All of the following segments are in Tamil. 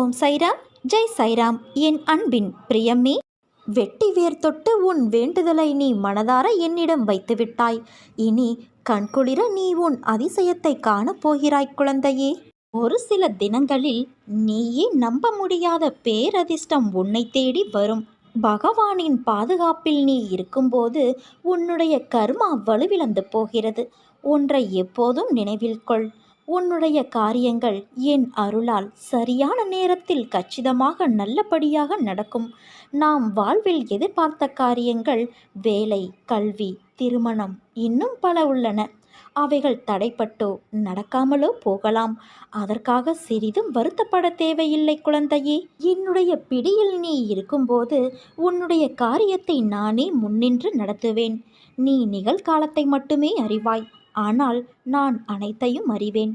ஓம் சைராம் ஜெய் சைராம். என் அன்பின் பிரியம்மே வெட்டி வேர் தொட்டு உன் வேண்டுதலை நீ மனதார என்னிடம் வைத்துவிட்டாய். இனி கண்குளிர நீ உன் அதிசயத்தை காணப் போகிறாய் குழந்தையே. ஒரு சில தினங்களில் நீயே நம்ப முடியாத பேரதிர்ஷ்டம் உன்னை தேடி வரும். பகவானின் பாதுகாப்பில் நீ இருக்கும்போது உன்னுடைய கர்மா வலுவிழந்து போகிறது. ஒன்றை எப்போதும் நினைவில் கொள். உன்னுடைய காரியங்கள் என் அருளால் சரியான நேரத்தில் கச்சிதமாக நல்லபடியாக நடக்கும். நாம் வாழ்வில் எதிர்பார்த்த காரியங்கள் வேலை கல்வி திருமணம் இன்னும் பல உள்ளன. அவைகள் தடைப்பட்டோ நடக்காமலோ போகலாம். அதற்காக சிறிதும் வருத்தப்பட தேவையில்லை குழந்தையே. என்னுடைய பிடியில் நீ இருக்கும்போது உன்னுடைய காரியத்தை நானே முன்னின்று நடத்துவேன். நீ நிகழ்காலத்தை மட்டுமே அறிவாய். ஆனால் நான் அனைத்தையும் அறிவேன்.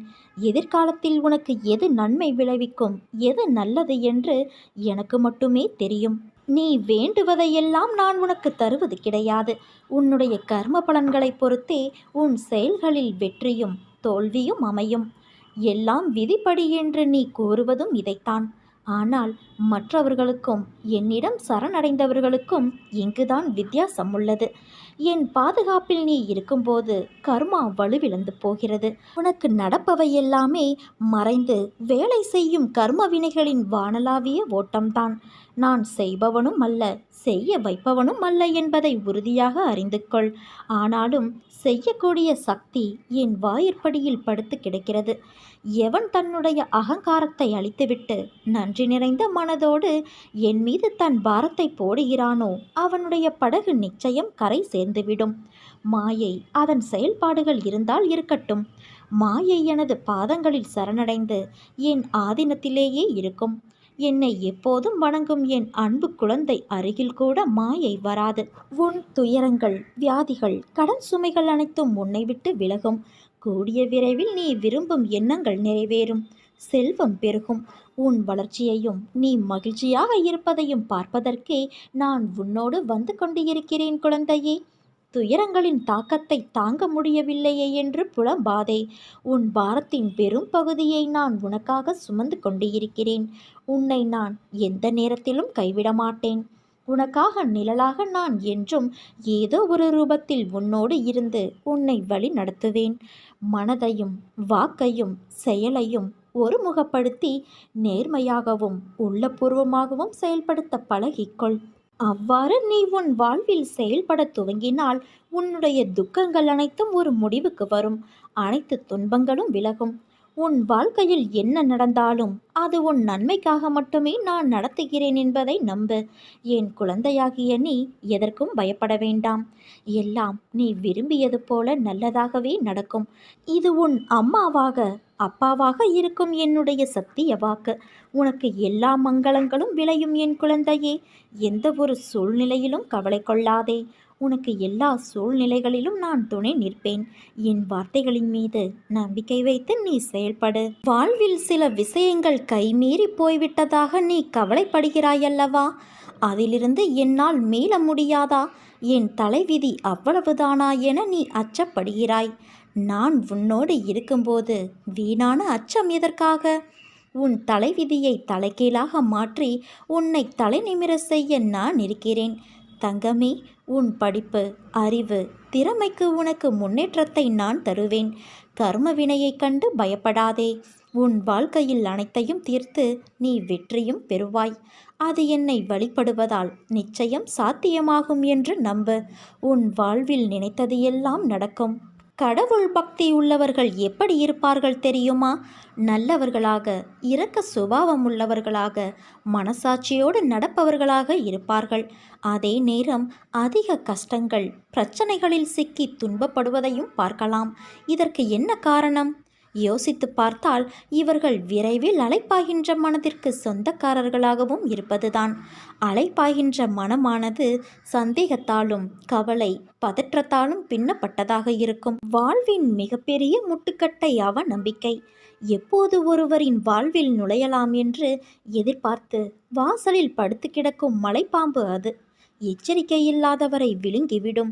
எதிர்காலத்தில் உனக்கு எது நன்மை விளைவிக்கும் எது நல்லது என்று எனக்கு மட்டுமே தெரியும். நீ வேண்டுவதையெல்லாம் நான் உனக்கு தருவது கிடையாது. உன்னுடைய கர்ம பலன்களை பொறுத்தே உன் செயல்களில் வெற்றியும் தோல்வியும் அமையும். எல்லாம் விதிப்படி என்று நீ கூறுவதும் இதைத்தான். ஆனால் மற்றவர்களுக்கும் என்னிடம் சரணடைந்தவர்களுக்கும் இங்குதான் வித்தியாசம் உள்ளது. என் பாதுகாப்பில் நீ இருக்கும்போது கர்மா வலுவிழந்து போகிறது. உனக்கு நடப்பவை எல்லாமே மறைந்து வேலை செய்யும் கர்ம வினைகளின் வானலாவிய ஓட்டம்தான். நான் செய்பவனும் அல்ல செய்ய வைப்பவனும் அல்ல என்பதை உறுதியாக அறிந்து கொள் ஆனாலும் செய்யக்கூடிய சக்தி என் வாயிற்படியில் படுத்து கிடக்கிறது. எவன் தன்னுடைய அகங்காரத்தை அழித்துவிட்டு நன்றி நிறைந்த மனதோடு என் மீது தன் பாரத்தை போடுகிறானோ அவனுடைய படகு நிச்சயம் கரை இருந்துவிடும் மாயை அதன் செயல்பாடுகள் இருந்தால் இருக்கட்டும். மாயை எனது பாதங்களில் சரணடைந்து என் ஆதீனத்திலேயே இருக்கும். என்னை எப்போதும் வணங்கும் என் அன்பு குழந்தை அருகில் கூட மாயை வராது. உன் துயரங்கள் வியாதிகள் கடன் சுமைகள் அனைத்தும் உன்னை விட்டு விலகும். கூடிய விரைவில் நீ விரும்பும் எண்ணங்கள் நிறைவேறும். செல்வம் பெருகும். உன் வளர்ச்சியையும் நீ மகிழ்ச்சியாக இருப்பதையும் பார்ப்பதற்கே நான் உன்னோடு வந்து கொண்டு இருக்கிறேன் குழந்தையே. துயரங்களின் தாக்கத்தை தாங்க முடியவில்லையே என்று புலம்பாதே. உன் பாரத்தின் பெரும் பகுதியை நான் உனக்காக சுமந்து கொண்டு இருக்கிறேன் உன்னை நான் எந்த நேரத்திலும் கைவிட மாட்டேன் உனக்காக நிழலாக நான் என்றும் ஏதோ ஒரு ரூபத்தில் உன்னோடு இருந்து உன்னை வழி நடத்துவேன். மனதையும் வாக்கையும் செயலையும் ஒருமுகப்படுத்தி நேர்மையாகவும் உள்ளபூர்வமாகவும் செயல்படுத்த பழகிக்கொள். அவ்வாறு நீ உன் வாழ்வில் செயல்பட துவங்கினால் உன்னுடைய துக்கங்கள் அனைத்தும் ஒரு முடிவுக்கு வரும். அனைத்து துன்பங்களும் விலகும். உன் வாழ்க்கையில் என்ன நடந்தாலும் அது உன் நன்மைக்காக மட்டுமே நான் நடத்துகிறேன் என்பதை நம்பு. என் குழந்தையாகிய நீ எதற்கும் பயப்பட வேண்டாம். எல்லாம் நீ விரும்பியது போல நல்லதாகவே நடக்கும். இது உன் அம்மாவாக அப்பாவாக இருக்கும் என்னுடைய சத்திய வாக்கு. உனக்கு எல்லா மங்களங்களும் விளையும் என் குழந்தையே. எந்த ஒரு சூழ்நிலையிலும் கவலை கொள்ளாதே. உனக்கு எல்லா சூழ்நிலைகளிலும் நான் துணை நிற்பேன். என் வார்த்தைகளின் மீது நம்பிக்கை வைத்து நீ செயல்படு. வாழ்வில் சில விஷயங்கள் கைமீறி போய்விட்டதாக நீ கவலைப்படுகிறாயல்லவா? அதிலிருந்து என்னால் மீள முடியாதா? என் தலைவிதி அவ்வளவுதானா என நீ அச்சப்படுகிறாய். நான் உன்னோடு இருக்கும்போது வீணான அச்சம் எதற்காக? உன் தலைவிதியை தலைகீழாக மாற்றி உன்னை தலை நிமிர செய்ய நான் இருக்கிறேன். தங்கமே உன் படிப்பு அறிவு திறமைக்கு உனக்கு முன்னேற்றத்தை நான் தருவேன். கர்ம வினையைக் கண்டு பயப்படாதே. உன் வாழ்க்கையில் அனைத்தையும் தீர்த்து நீ வெற்றியும் பெறுவாய். அது என்னை வழிபடுவதால் நிச்சயம் சாத்தியமாகும் என்று நம்பு. உன் வாழ்வில் நினைத்தது எல்லாம் நடக்கும். கடவுள் பக்தி உள்ளவர்கள் எப்படி இருப்பார்கள் தெரியுமா? நல்லவர்களாக இரக்க சுபாவம் உள்ளவர்களாக மனசாட்சியோடு நடப்பவர்களாக இருப்பார்கள். அதே நேரம் அதிக கஷ்டங்கள் பிரச்சனைகளில் சிக்கி துன்பப்படுவதையும் பார்க்கலாம். இதற்கு என்ன காரணம்? யோசித்து பார்த்தால் இவர்கள் விரைவில் அலைப்பாகின்ற மனதிற்கு சொந்தக்காரர்களாகவும் இருப்பதுதான். அலைப்பாகின்ற மனமானது சந்தேகத்தாலும் கவலை பதற்றத்தாலும் பின்னப்பட்டதாக இருக்கும். வாழ்வின் மிகப்பெரிய முட்டுக்கட்டை அவ நம்பிக்கை எப்போது ஒருவரின் வாழ்வில் நுழையலாம் என்று எதிர்பார்த்து வாசலில் படுத்து கிடக்கும் மலைப்பாம்பு அது. எச்சரிக்கை இல்லாதவரை விழுங்கிவிடும்.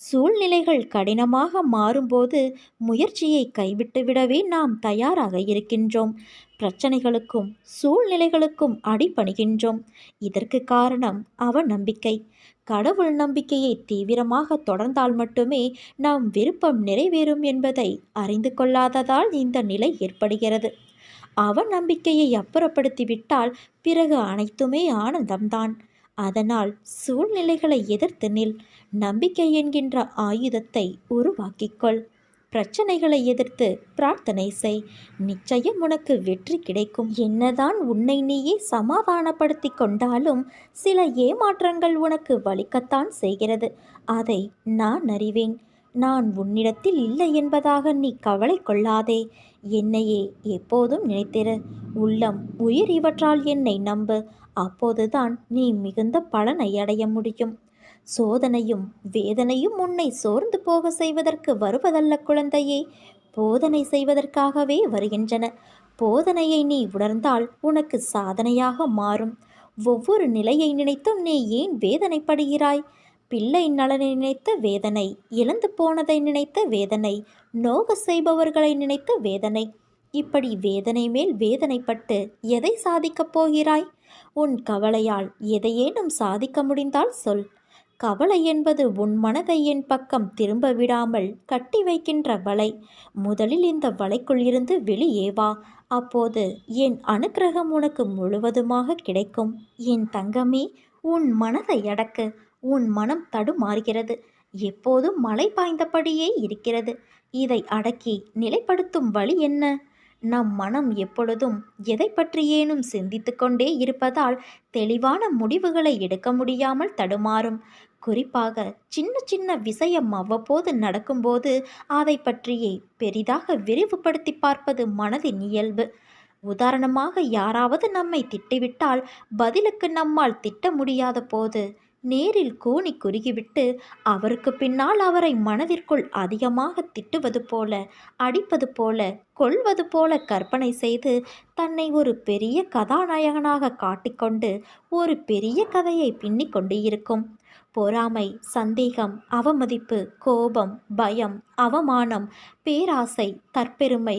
சூழ்நிலைகள் கடினமாக மாறும்போது முயற்சியை கைவிட்டுவிடவே நாம் தயாராக இருக்கின்றோம். பிரச்சனைகளுக்கும் சூழ்நிலைகளுக்கும் அடிபணிகின்றோம். இதற்கு காரணம் அவநம்பிக்கை. கடவுள் நம்பிக்கையை தீவிரமாக தொடர்ந்தால் மட்டுமே நாம் விருப்பம் நிறைவேறும் என்பதை அறிந்து கொள்ளாததால் இந்த நிலை ஏற்படுகிறது. அவநம்பிக்கையை அப்புறப்படுத்திவிட்டால் பிறகு அனைத்துமே ஆனந்தம்தான். அதனால் சூழ்நிலைகளை எதிர்த்து நில். நம்பிக்கை என்கின்ற ஆயுதத்தை உருவாக்கிக்கொள். பிரச்சனைகளை எதிர்த்து பிரார்த்தனை செய். நிச்சயம் உனக்கு வெற்றி கிடைக்கும். என்னதான் உன்னை நீயே சமாதானப்படுத்தி கொண்டாலும் சில ஏமாற்றங்கள் உனக்கு வலிக்கத்தான் செய்கிறது. அதை நான் அறிவேன். நான் உன்னிடத்தில் இல்லை என்பதாக நீ கவலை கொள்ளாதே. என்னையே எப்போதும் நினைத்திரு. உள்ளம் உயிர் இவற்றால் என்னை நம்பு. அப்போதுதான் நீ மிகுந்த பலனை அடைய முடியும். சோதனையும் வேதனையும் உன்னை சோர்ந்து போக செய்வதற்கு வருவதல்ல குழந்தையே. போதனை செய்வதற்காகவே வருகின்றன. போதனையை நீ உணர்ந்தால் உனக்கு சாதனையாக மாறும். ஒவ்வொரு நிலையை நினைத்தும் நீ ஏன் வேதனைப்படுகிறாய்? பிள்ளை நலனை நினைத்த வேதனை இழந்து போனதை நினைத்த வேதனை நோக செய்பவர்களை நினைத்த வேதனை. இப்படி வேதனை மேல் வேதனைப்பட்டு எதை சாதிக்கப் போகிறாய்? உன் கவலையால் எதையேனும் சாதிக்க முடிந்தால் சொல். கவலை என்பது உன் மனதை என் பக்கம் திரும்ப விடாமல் கட்டி வைக்கின்ற வலை. முதலில் இந்த வலைக்குள் இருந்து வெளியே வா. அப்போது என் அனுக்கிரகம் உனக்கு முழுவதுமாக கிடைக்கும். என் தங்கமே உன் மனதை அடக்கு. உன் மனம் தடுமாறுகிறது. எப்போதும் மழை பாய்ந்தபடியே இருக்கிறது. இதை அடக்கி நிலைப்படுத்தும் வழி என்ன? நம் மனம் எப்பொழுதும் எதை பற்றியேனும் சிந்தித்து கொண்டே இருப்பதால் தெளிவான முடிவுகளை எடுக்க முடியாமல் தடுமாறும். குறிப்பாக சின்ன சின்ன விஷயம் அவ்வப்போது நடக்கும்போது அதை பற்றியே பெரிதாக விரிவுபடுத்தி பார்ப்பது மனதின் இயல்பு. உதாரணமாக யாராவது நம்மை திட்டிவிட்டால் பதிலுக்கு நம்மால் திட்ட முடியாத போது நேரில் கூனி குறுகிவிட்டு அவருக்கு பின்னால் அவரை மனதிற்குள் அதிகமாக திட்டுவது போல அடிப்பது போல கொள்வது போல கற்பனை செய்து தன்னை ஒரு பெரிய கதாநாயகனாக காட்டிக்கொண்டு ஒரு பெரிய கதையை பின்னிக் கொண்டு இருக்கும் பொறாமை சந்தேகம் அவமதிப்பு கோபம் பயம் அவமானம் பேராசை தற்பெருமை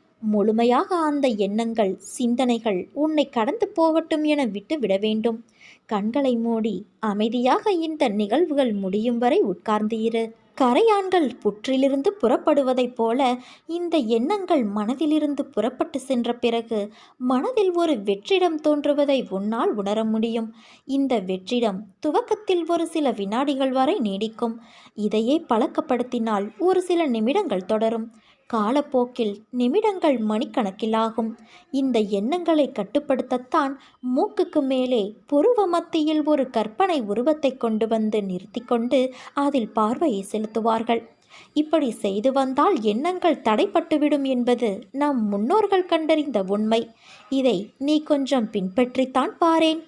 முழுமையாக அந்த எண்ணங்கள் சிந்தனைகள் உன்னை கடந்து போகட்டும் என விட்டு விட வேண்டும். கண்களை மூடி அமைதியாக இந்த நிகழ்வுகள் முடியும் வரை உட்கார்ந்து இரு கரையான்கள் புற்றிலிருந்து புறப்படுவதைப் போல இந்த எண்ணங்கள் மனதிலிருந்து புறப்பட்டு சென்ற பிறகு மனதில் ஒரு வெற்றிடம் தோன்றுவதை உன்னால் உணர முடியும். இந்த வெற்றிடம் துவக்கத்தில் ஒரு சில வினாடிகள் வரை நீடிக்கும். இதையே பழக்கப்படுத்தினால் ஒரு சில நிமிடங்கள் தொடரும். காலப்போக்கில் நிமிடங்கள் மணிக்கணக்கில் ஆகும் இந்த எண்ணங்களை கட்டுப்படுத்தத்தான் மூக்குக்கு மேலே புருவ மத்தியில் ஒரு கற்பனை உருவத்தை கொண்டு வந்து நிறுத்தி கொண்டு அதில் பார்வையை செலுத்துவார்கள். இப்படி செய்து வந்தால் எண்ணங்கள் தடைப்பட்டுவிடும் என்பது நம் முன்னோர்கள் கண்டறிந்த உண்மை. இதை நீ கொஞ்சம் பின்பற்றித்தான் பாரேன்.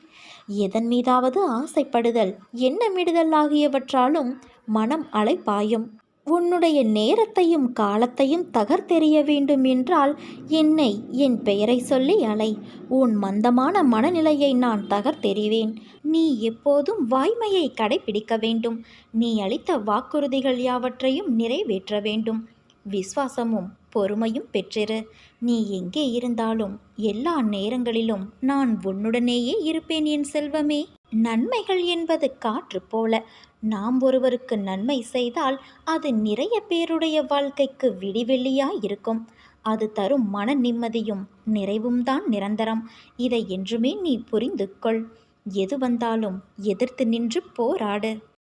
எதன் மீதாவது ஆசைப்படுதல் எண்ணமிடுதல் ஆகியவற்றாலும் மனம் அலைப்பாயும் உன்னுடைய நேரத்தையும் காலத்தையும் தகர்த்தெறிய வேண்டும் என்றால் என்னை என் பெயரை சொல்லி அலை. உன் மந்தமான மனநிலையை நான் தகர்த்தெறிவேன். நீ எப்போதும் வாய்மையை கடைபிடிக்க வேண்டும். நீ அளித்த வாக்குறுதிகள் யாவற்றையும் நிறைவேற்ற வேண்டும். விஸ்வாசமும் பொறுமையும் பெற்றிரு. நீ எங்கே இருந்தாலும் எல்லா நேரங்களிலும் நான் உன்னுடனேயே இருப்பேன் என் செல்வமே. நன்மைகள் என்பது காற்று போல நாம் ஒருவருக்கு நன்மை செய்தால் அது நிறைய பேருடைய வாழ்க்கைக்கு விடிவெள்ளியாய் இருக்கும். அது தரும் மன நிம்மதியும் நிறைவும் தான் நிரந்தரம். இதை என்றுமே நீ புரிந்து கொள். எது வந்தாலும் எதிர்த்து நின்று போராடு.